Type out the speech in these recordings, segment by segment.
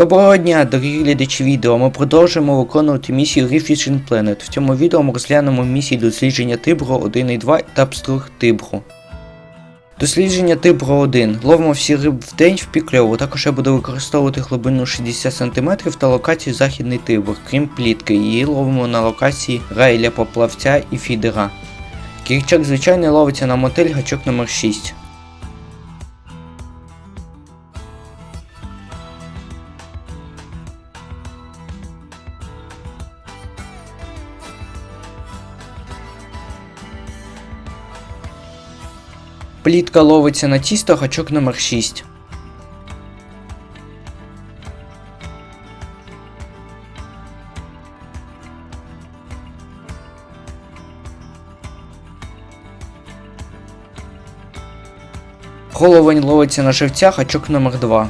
Доброго дня, дорогі глядачі відео. Ми продовжуємо виконувати місію Reef Fishing Planet. В цьому відео ми розглянемо місії дослідження Тибру 1 і 2 та Пструг Тибру. Дослідження Тибру 1. Ловимо всі риб в день в пікльову. Також я буду використовувати глибину 60 см та локацію Західний Тибр, крім плітки. Її ловимо на локації рай для поплавця і фідера. Кірчак звичайний ловиться на мотель гачок номер 6. Плітка ловиться на тісто гачок номер 6. Головень ловиться на живця гачок номер 2.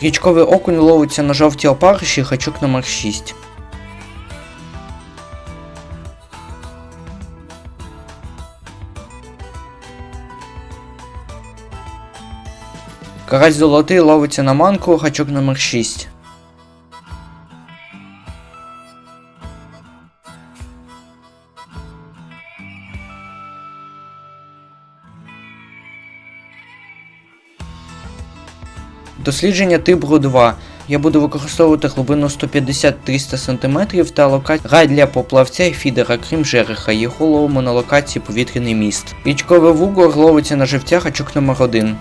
Річковий окунь ловиться на жовтій опариші гачок номер 6. Карась золотий ловиться на манку гачок номер 6. Дослідження Тибру 2. Я буду використовувати глибину 150-300 см та локацію рай для поплавця і фідера, крім жереха. Його ловимо на локації повітряний міст. Річковий вугор ловиться на живця гачок номер 1.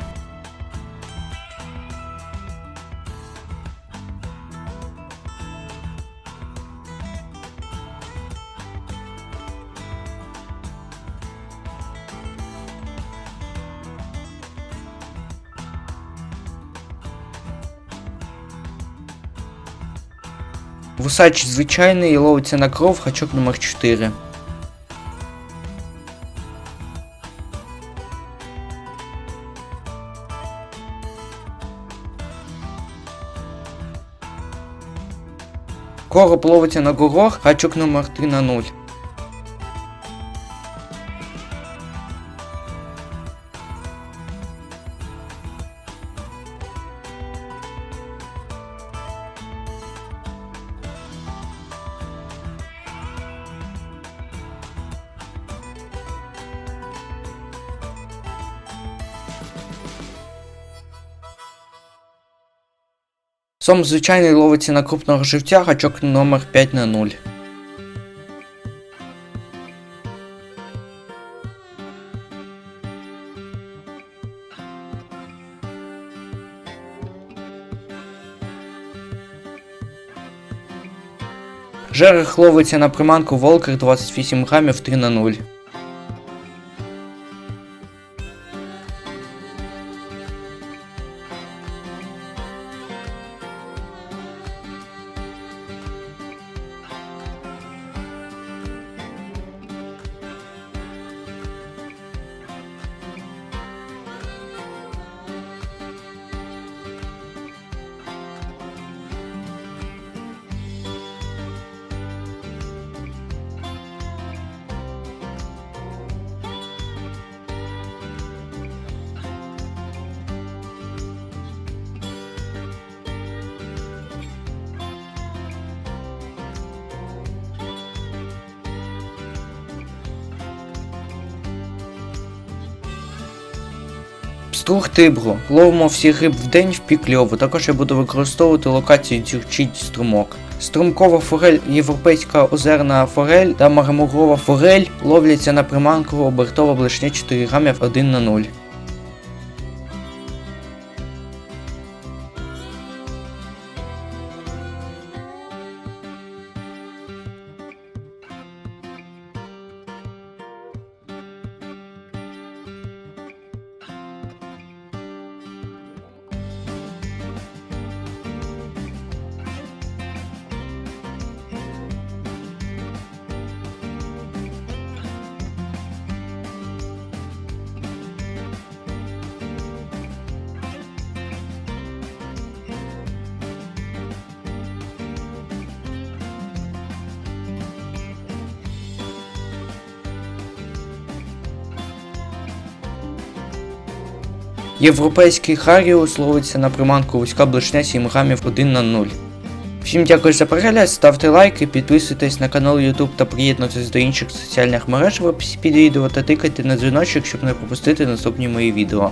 Вусач звичайний ловиться на кров хачок номер 4. Короб ловиться на горох, хачок номер 3 на 0. Сом звичайний ловиться на крупного живця, гачок номер 5 на 0. Жерех ловиться на приманку Волкер 28 грамів 3 на 0. Струг Тибру. Ловимо всіх риб в день в пік. Також я буду використовувати локацію Дзюрчить струмок. Струмкова форель, європейська озерна форель та мармурова форель ловляться на приманку обертово блешня 4 грамів 1 на 0. Європейський Харіус ловиться на приманку вузька блишня 7 грамів 1 на 0. Всім дякую за перегляд, ставте лайки, підписуйтесь на канал YouTube та приєднуйтесь до інших соціальних мереж в описі під відео та тикайте на дзвіночок, щоб не пропустити наступні мої відео.